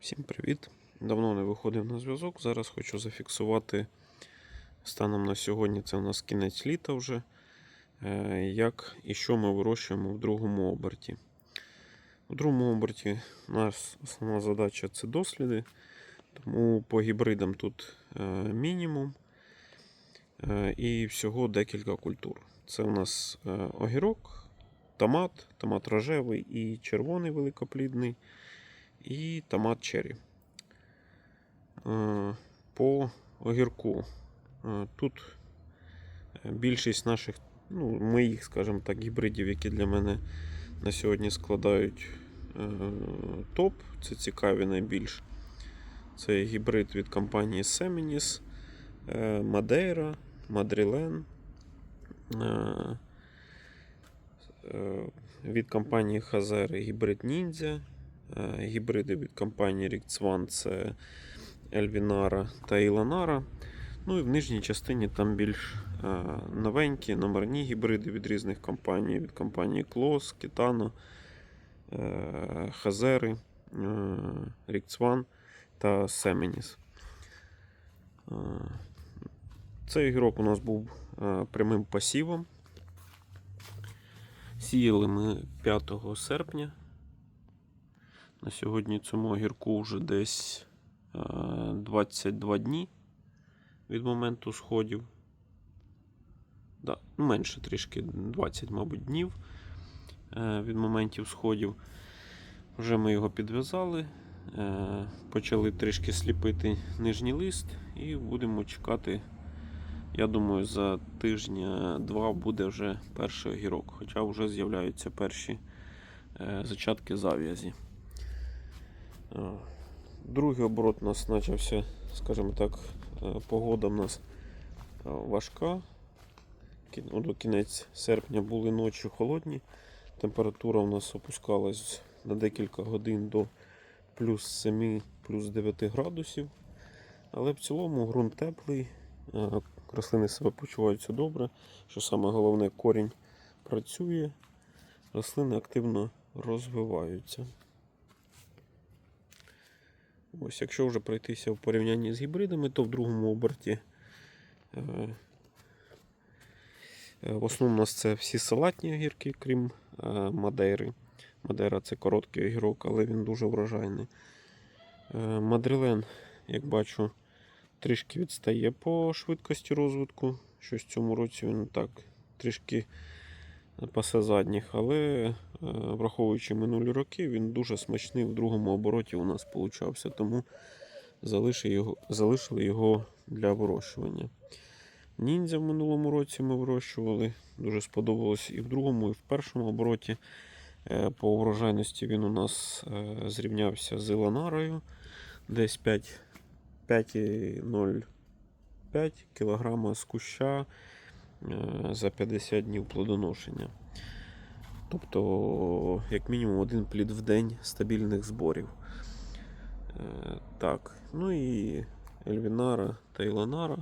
Всім привіт! Давно не виходив на зв'язок. Зараз хочу зафіксувати станом на сьогодні, це у нас кінець літа вже. е, Як і що ми вирощуємо в другому оберті. У другому оберті нас основна задача це досліди, тому по гібридам тут е, мінімум е, і всього декілька культур. Це у нас огірок, томат, томат рожевий і червоний великоплідний і томат черрі. Е, По огірку. Е, Тут е, більшість наших, ну, моїх, скажімо так, гібридів, які для мене на сьогодні складають топ. Це цікаві найбільш. Це гібрид від компанії Seminis, Madeira, Madrilen. Від компанії Hazer гібрид Ninja. Е, Гібриди від компанії Rix це Elvinara та Іланара. Ну і в нижній частині там більш е, новенькі номерні гібриди від різних компаній, від компанії Клос, Kitano, е, Хазери, One та. Е, Цей ігрок у нас був прямим пасівом. Сіяли ми 5 серпня. На сьогодні цьому огірку вже десь е, 22 дні від моменту сходів. Да, менше трішки 20, мабуть, днів е, від моментів сходів. Вже ми його підв'язали, е, почали трішки сліпити нижній лист і будемо чекати. Я думаю, за тижня-два буде вже перший огірок, хоча вже з'являються перші е, зачатки зав'язі. Е, Другий оборот у нас почався, скажімо так, е, погода в нас е, важка. Ну, До кінець серпня були ночі холодні. Температура у нас опускалась на декілька годин до плюс 7, плюс 9 градусів. Але в цілому ґрунт теплий, рослини себе почуваються добре. Що саме головне, корінь працює, рослини активно розвиваються. Ось, якщо вже пройтися в порівнянні з гібридами, то в другому оберті е, е, в основному у нас це всі салатні огірки, крім е, Мадейри. Мадейра це короткий огірок, але він дуже врожайний. Мадрилен, як бачу, трішки відстає по швидкості розвитку. Щось в цьому році він так трішки пасе задніх, але враховуючи минулі роки, він дуже смачний в другому обороті у нас получався, тому залишили його, для вирощування. Ніндзя в минулому році ми вирощували, дуже сподобалось і в другому, і в першому обороті. Е, По врожайності він у нас е, зрівнявся з Іланарою, десь 5 5,05 кг з куща е, за 50 днів плодоношення. Тобто, як мінімум, один плід в день стабільних зборів. Е, Так, ну і Ельвінара та Іланара.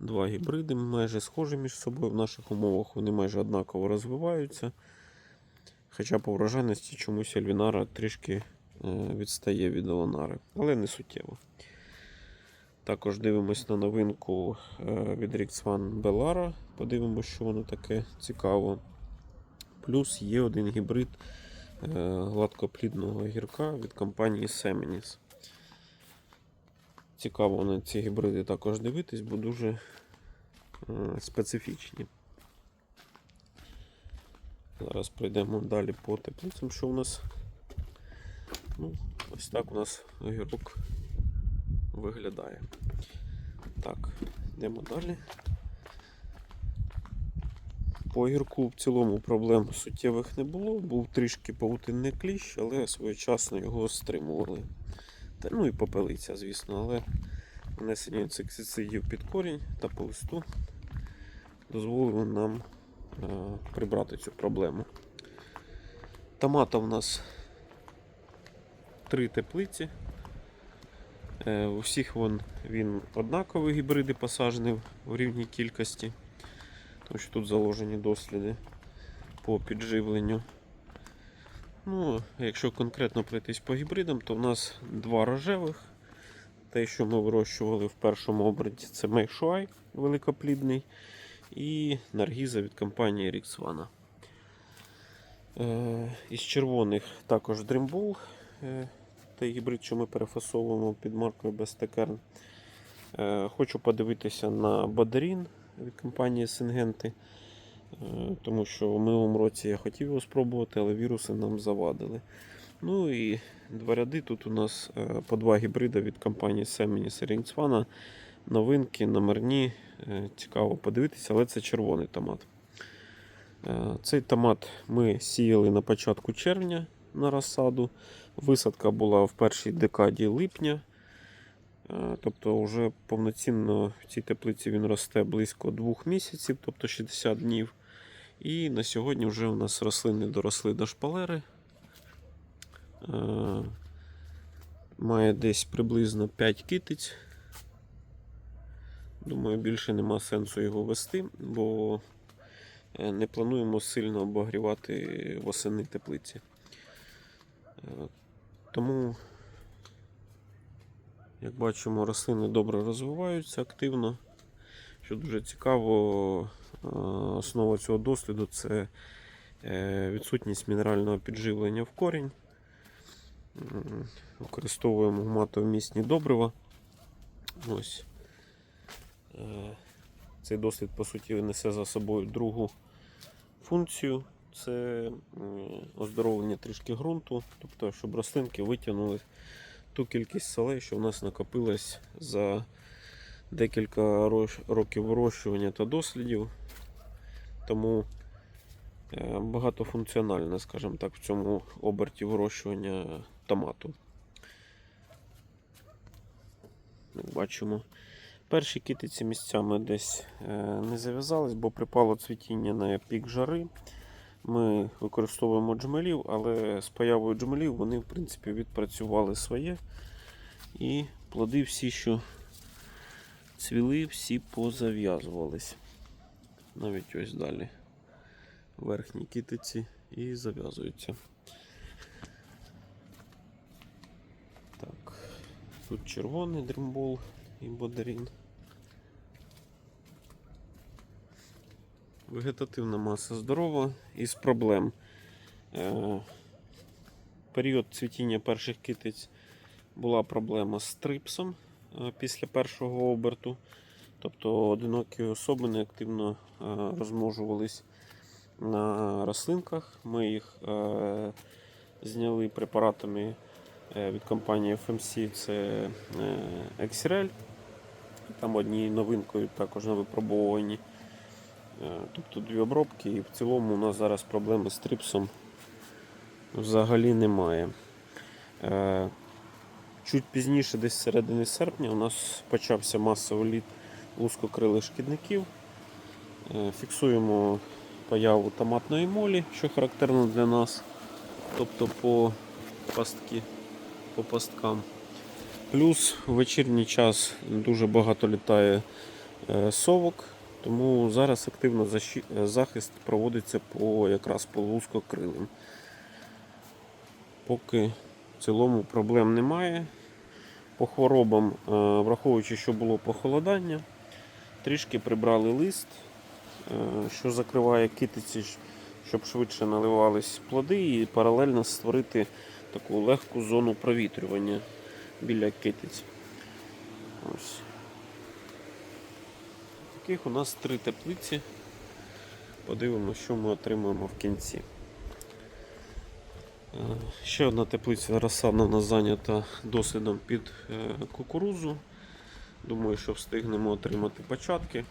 Два гібриди майже схожі між собою. В наших умовах вони майже однаково розвиваються. Хоча по врожайності чомусь Ельвінара трішки е, відстає від Іланари, але не суттєво. Також дивимось на новинку е, від Rix One Bellara. Подивимося, що воно таке цікаво. Плюс є один гібрид е, гладкоплідного гірка від компанії Seminis. Цікаво на ці гібриди також дивитись, бо дуже е, специфічні. Зараз пройдемо далі по теплицям, що у нас. Ну, ось так у нас огірок виглядає. Так, йдемо далі. По огірку в цілому проблем суттєвих не було. Був трішки павутинний кліщ, але своєчасно його стримували. Та, ну і попелиця, звісно, але внесення інсектицидів під корінь та по листу дозволило нам е, прибрати цю проблему. Томата в нас три теплиці. Е, У всіх вон, він однаковий гібриди посаджені в рівній кількості, тому що тут заложені досліди по підживленню. Ну, якщо конкретно пройтись по гібридам, то в нас два рожевих. Те, що ми вирощували в першому оберті, це Мейшуай великоплідний і Наргіза від компанії Rixvana. Е, із червоних також Dreamball, е, той гібрид, що ми перефасовуємо під маркою. Е, хочу подивитися на Бадарін від компанії Сингенти. Тому що в минулому році я хотів його спробувати, але віруси нам завадили. Ну і два ряди. Тут у нас е, по два гібрида від компанії Seminis і Ringsvana. Новинки, номерні. Е, Цікаво подивитися, але це червоний томат. Е, Цей томат ми сіяли на початку червня на розсаду. Висадка була в першій декаді липня. Е, Тобто, вже повноцінно в цій теплиці він росте близько двох місяців, тобто 60 днів. І на сьогодні вже у нас рослини доросли до шпалери. Е, Має десь приблизно 5 китиць. Думаю, більше нема сенсу його вести, бо е, не плануємо сильно обогрівати восени теплиці. Тому, як бачимо, рослини добре розвиваються активно. Що дуже цікаво, е, основа цього досліду це е, відсутність мінерального підживлення в корінь. Використовуємо гуматовмісні добрива. Ось. Е, Цей дослід, по суті, несе за собою другу функцію. Це оздоровлення трішки ґрунту, тобто, щоб рослинки витягнули ту кількість солей, що в нас накопилось за декілька років вирощування та дослідів. Тому е, багатофункціональне, скажімо так, в цьому оберті вирощування томату. Бачимо, перші китиці місцями десь е, не зав'язались, бо припало цвітіння на пік жари. Ми використовуємо джмелів, але з появою джмелів вони, в принципі, відпрацювали своє. І плоди всі, що цвіли, всі позав'язувались. Навіть ось далі верхні китиці і зав'язуються. Так, тут червоний дрімбол і бодарін. Вегетативна маса здорова із проблем. Е, період цвітіння перших китиць була проблема з трипсом е, після першого оберту. Тобто одинокі особини активно е, розмножувались на рослинках. Ми їх зняли препаратами від компанії FMC, це Exirel. Там однією новинкою також на випробовуванні. Е, Тобто дві обробки, і в цілому у нас зараз проблеми з трипсом взагалі немає. Е, Чуть пізніше, десь середини серпня, у нас почався масовий літ лускокрилих шкідників. Е, Фіксуємо появу томатної молі, що характерно для нас, тобто по пастки, по пасткам. Плюс в вечірній час дуже багато літає совок, тому зараз активно захист проводиться по якраз по лускокрилим. Поки в цілому проблем немає. По хворобам, е, враховуючи, що було похолодання, трішки прибрали лист, е, що закриває китиці, щоб швидше наливались плоди, і паралельно створити таку легку зону провітрювання біля китиць. Ось. Таких у нас три теплиці. Подивимося, що ми отримаємо в кінці. Е, Ще одна теплиця розсадна у нас зайнята дослідом під е, кукурузу. Думаю, що встигнемо отримати початки.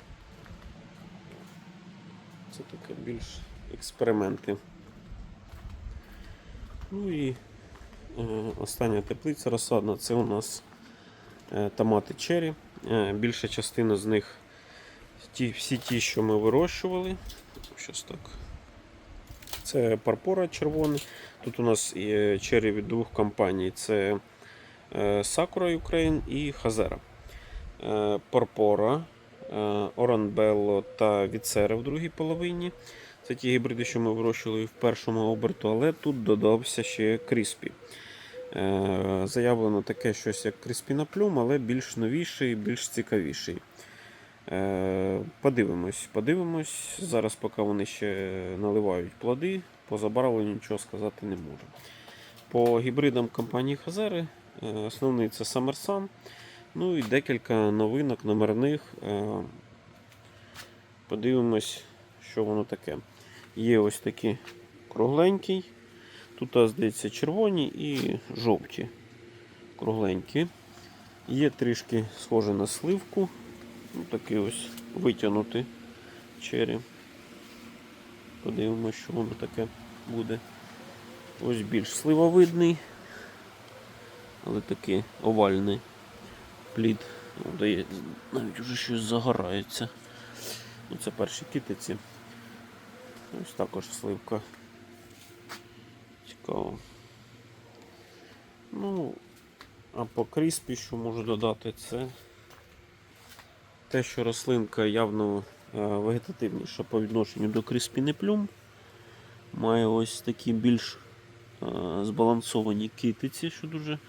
Це таке більш експерименти. Ну і е, остання теплиця розсадна це у нас томати черрі. Більша частина з них ті, всі ті, що ми вирощували. Щас так. Це парпора червоний. Тут у нас є черрі від двох компаній: це е, Sakura Ukraine і Хазера. Парпора, Оранбелло та Віцере в другій половині. Це ті гібриди, що ми вирощували в першому оберту, але тут додався ще Кріспі. Е, Заявлено таке щось як Кріспі на плюм, але більш новіший, більш цікавіший. Е, Подивимось, подивимось. Зараз, поки вони ще наливають плоди, по забарвленню нічого сказати не можу. По гібридам компанії Хазери е, основний це Summer Sun. Ну і декілька новинок номерних. Е, Подивимось, що воно таке. Є ось такі кругленький. Тут, здається, червоні і жовті. Кругленькі. Є трішки схоже на сливку. Такий ось витягнутий чері. Подивимось, що воно таке буде. Ось більш сливовидний, але такий овальний плід. Навіть уже щось загорається. Ну, це перші китиці. Ось також сливка. Цікаво. Ну, а по кріспі, що можу додати, це те, що рослинка явно е, вегетативніша по відношенню до кріспі плюм. Має ось такі більш е, збалансовані китиці, що дуже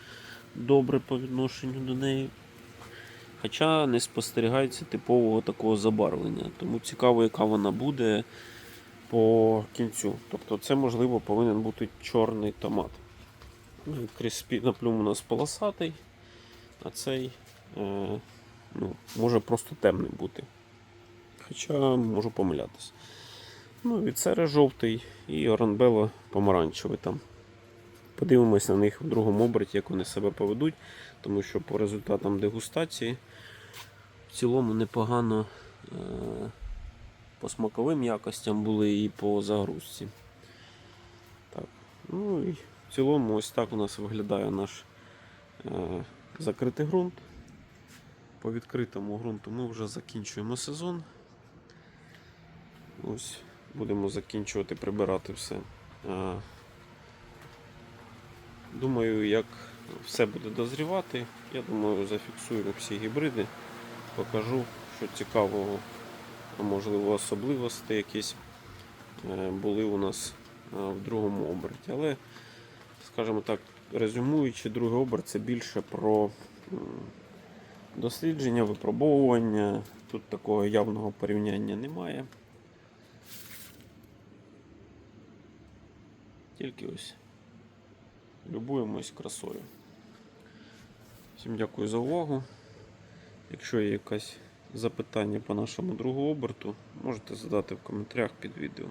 добре по відношенню до неї. Хоча не спостерігається типового такого забарвлення. Тому цікаво, яка вона буде по кінцю. Тобто це, можливо, повинен бути чорний томат. Ну, і Кріспі на плюм у нас полосатий, а цей е, ну, може просто темний бути. Хоча можу помилятися. Ну, від жовтий і оранбело помаранчевий там. Подивимось на них в другому оберті, як вони себе поведуть, тому що по результатам дегустації в цілому непогано е, по смаковим якостям були і по загрузці. Так. Ну і в цілому ось так у нас виглядає наш е, закритий ґрунт. По відкритому ґрунту ми вже закінчуємо сезон. Ось будемо закінчувати прибирати все. Думаю, як все буде дозрівати, я думаю, зафіксуємо всі гібриди, покажу, що цікавого, а можливо особливості якісь е, були у нас в другому оберті. Але, скажімо так, резюмуючи, другий оберт це більше про дослідження, випробовування. Тут такого явного порівняння немає. Тільки ось любуємось красою. Всім дякую за увагу. Якщо є якесь запитання по нашому другому оберту, можете задати в коментарях під відео.